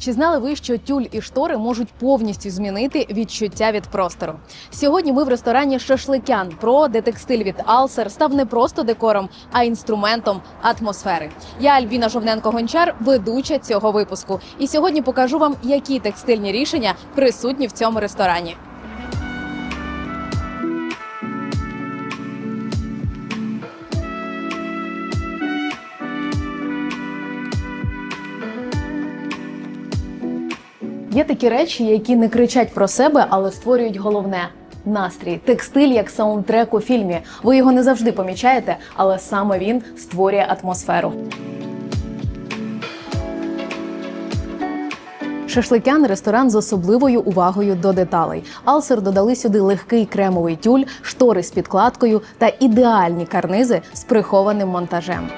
Чи знали ви, що тюль і штори можуть повністю змінити відчуття від простору? Сьогодні ми в ресторані Шашликян про де текстиль від Алсер став не просто декором, а інструментом атмосфери. Я Альбіна Жовненко-Гончар, ведуча цього випуску. І сьогодні покажу вам, які текстильні рішення присутні в цьому ресторані. Є такі речі, які не кричать про себе, але створюють головне настрій. Текстиль як саундтрек у фільмі. Ви його не завжди помічаєте, але саме він створює атмосферу. Шашликян ресторан з особливою увагою до деталей. Алсер додали сюди легкий кремовий тюль, штори з підкладкою та ідеальні карнизи з прихованим монтажем.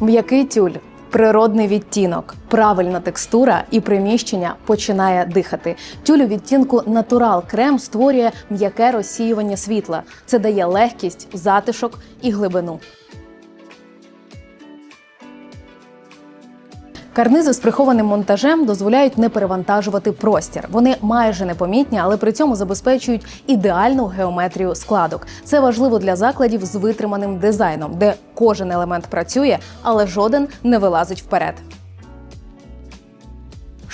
М'який тюль. Природний відтінок, правильна текстура і приміщення починає дихати. Тюль у відтінку натурал крем створює м'яке розсіювання світла. Це дає легкість, затишок і глибину. Карнизи з прихованим монтажем дозволяють не перевантажувати простір. Вони майже непомітні, але при цьому забезпечують ідеальну геометрію складок. Це важливо для закладів з витриманим дизайном, де кожен елемент працює, але жоден не вилазить вперед.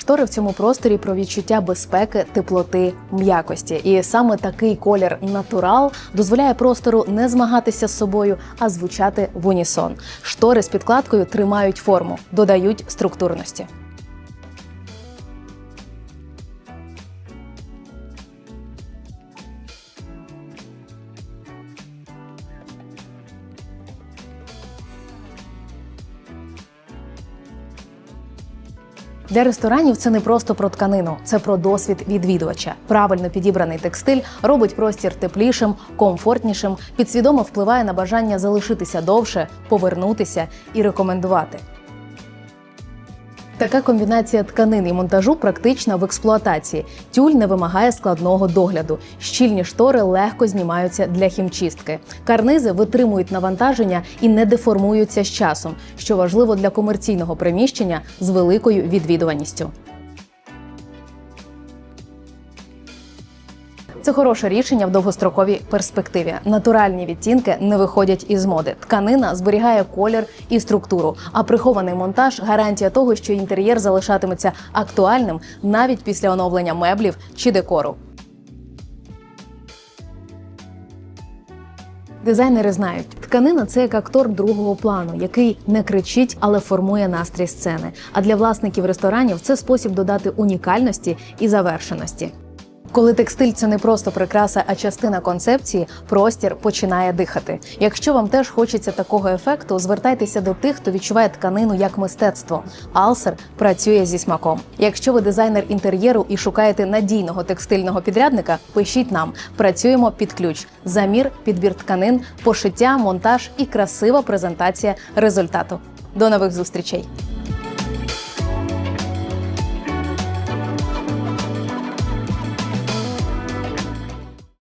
Штори в цьому просторі про відчуття безпеки, теплоти, м'якості. І саме такий колір натурал дозволяє простору не змагатися з собою, а звучати в унісон. Штори з підкладкою тримають форму, додають структурності. Для ресторанів це не просто про тканину, це про досвід відвідувача. Правильно підібраний текстиль робить простір теплішим, комфортнішим, підсвідомо впливає на бажання залишитися довше, повернутися і рекомендувати. Така комбінація тканин і монтажу практична в експлуатації. Тюль не вимагає складного догляду. Щільні штори легко знімаються для хімчистки. Карнизи витримують навантаження і не деформуються з часом, що важливо для комерційного приміщення з великою відвідуваністю. Це хороше рішення в довгостроковій перспективі. Натуральні відтінки не виходять із моди. Тканина зберігає колір і структуру, а прихований монтаж гарантія того, що інтер'єр залишатиметься актуальним навіть після оновлення меблів чи декору. Дизайнери знають, тканина це як актор другого плану, який не кричить, але формує настрій сцени. А для власників ресторанів це спосіб додати унікальності і завершеності. Коли текстиль це не просто прикраса, а частина концепції, простір починає дихати. Якщо вам теж хочеться такого ефекту, звертайтеся до тих, хто відчуває тканину як мистецтво. Алсер працює зі смаком. Якщо ви дизайнер інтер'єру і шукаєте надійного текстильного підрядника, пишіть нам. Працюємо під ключ: замір, підбір тканин, пошиття, монтаж і красива презентація результату. До нових зустрічей!